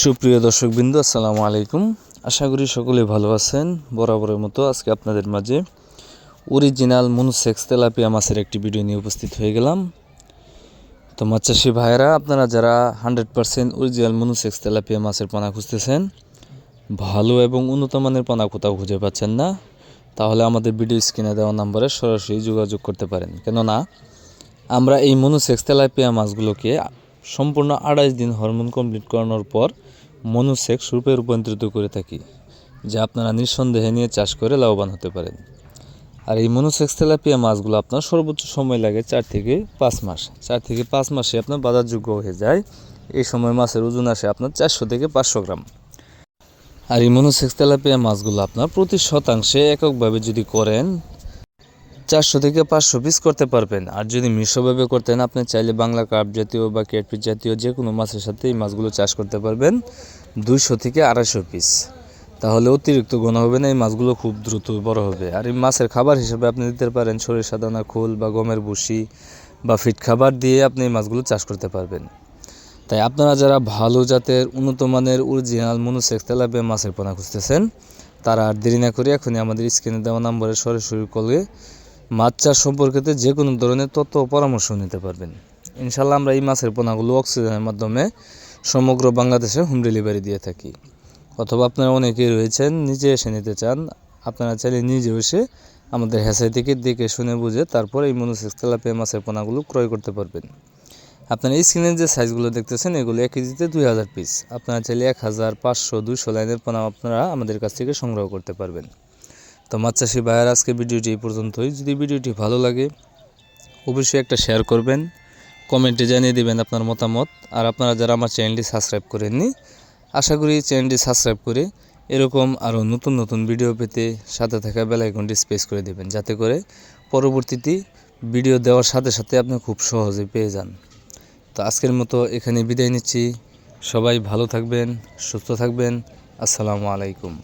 সুপ্রিয় দর্শকবৃন্দ, আসসালামু আলাইকুম। আশা করি সকলে ভালো আছেন। বরাবরের মতো আজকে আপনাদের মাঝে অরিজিনাল মনুসেক্স তেলাপিয়া মাছের একটি ভিডিও নিয়ে উপস্থিত হয়ে গেলাম। তো মাছ চাষি ভাইয়েরা, আপনারা যারা hundred percent original monosex tilapia মাছের পোনা খুঁজতেছেন, ভালো এবং উন্নত মানের পোনা কোথাও খুঁজে পাচ্ছেন না, তাহলে আমাদের ভিডিও স্ক্রিনে দেওয়া নম্বরে সরাসরি যোগাযোগ করতে পারেন। কেননা, আমরা এই মনুসেক্স তেলাপিয়া মাছগুলোকে সম্পূর্ণ আড়াইশ দিন হরমোন কমপ্লিট করানোর পর মনুসেক্স রূপে রূপান্তরিত করে থাকি, যা আপনারা নিঃসন্দেহে নিয়ে চাষ করে লাভবান হতে পারেন। আর এই মনুসেক্স তেলাপিয়া মাছগুলো আপনার সর্বোচ্চ সময় লাগে চার থেকে পাঁচ মাস। চার থেকে পাঁচ মাসে আপনার বাজারযোগ্য হয়ে যায়। এই সময় মাছের ওজন আসে আপনার চারশো থেকে পাঁচশো গ্রাম। আর এই মনোসেক্স তেলাপিয়া মাছগুলো আপনার প্রতি শতাংশে এককভাবে যদি করেন চারশো থেকে পাঁচশো পিস করতে পারবেন। আর যদি মিশ্রভাবে করতেন, আপনি চাইলে বাংলা কার্প জাতীয় বা ক্যাটপিস জাতীয় যে কোনো মাছের সাথে এই মাছগুলো চাষ করতে পারবেন। দুইশো থেকে আড়াইশো পিস তাহলে অতিরিক্ত গোনা হবে না, এই মাছগুলো খুব দ্রুত বড় হবে। আর এই মাছের খাবার হিসেবে আপনি দিতে পারেন সরিষা, দানা, খোল বা গমের ভুসি বা ফিট খাবার দিয়ে আপনি এই মাছগুলো চাষ করতে পারবেন। তাই আপনারা যারা ভালো জাতের, উন্নত মানের অরিজিনাল মনুসেক্স তেলাপিয়া মাছের পোনা খুঁজতেছেন, তারা আর দেরি না করে এখনই আমাদের স্ক্রিনে দেওয়া নম্বরে সরাসরি কলে মাছ চাষ সম্পর্কিত যে কোনো ধরনের তথ্য পরামর্শ নিতে পারবেন। ইনশাল্লাহ আমরা এই মাছের পোনাগুলো অক্সিজেনের মাধ্যমে সমগ্র বাংলাদেশে হোম ডেলিভারি দিয়ে থাকি। অথবা আপনারা অনেকেই রয়েছেন, নিজে এসে নিতে চান, আপনারা চাইলে নিজে এসে আমাদের হেসাই থেকে দেখে শুনে বুঝে তারপর এই মনুসেক্স তেলাপিয়া মাছের পোনাগুলো ক্রয় করতে পারবেন। আপনারা স্ক্রিনের যে সাইজগুলো দেখতেছেন, এগুলো এক কেজিতে দুই হাজার পিস আপনারা চাইলে এক হাজার পাঁচশো দুইশো লাইনের পোনা আপনারা আমাদের কাছ থেকে সংগ্রহ করতে পারবেন। তো মাছ চাষি ভাইয়ার আজকে ভিডিওটি এই পর্যন্তই। যদি ভিডিওটি ভালো লাগে, অবশ্যই একটা শেয়ার করবেন, কমেন্টে জানিয়ে দেবেন আপনার মতামত। আর আপনারা যারা আমার চ্যানেলটি সাবস্ক্রাইব করেননি, আশা করি চ্যানেলটি সাবস্ক্রাইব করে এরকম আরও নতুন নতুন ভিডিও পেতে সাথে থাকা বেলাইকনটি স্পেস করে দেবেন। যাতে করে পরবর্তীতে ভিডিও দেওয়ার সাথে সাথে আপনি খুব সহজে পেয়ে যান। তো আজকের মতো এখানে বিদায় নিচ্ছি। সবাই ভালো থাকবেন, সুস্থ থাকবেন। আসসালামু আলাইকুম।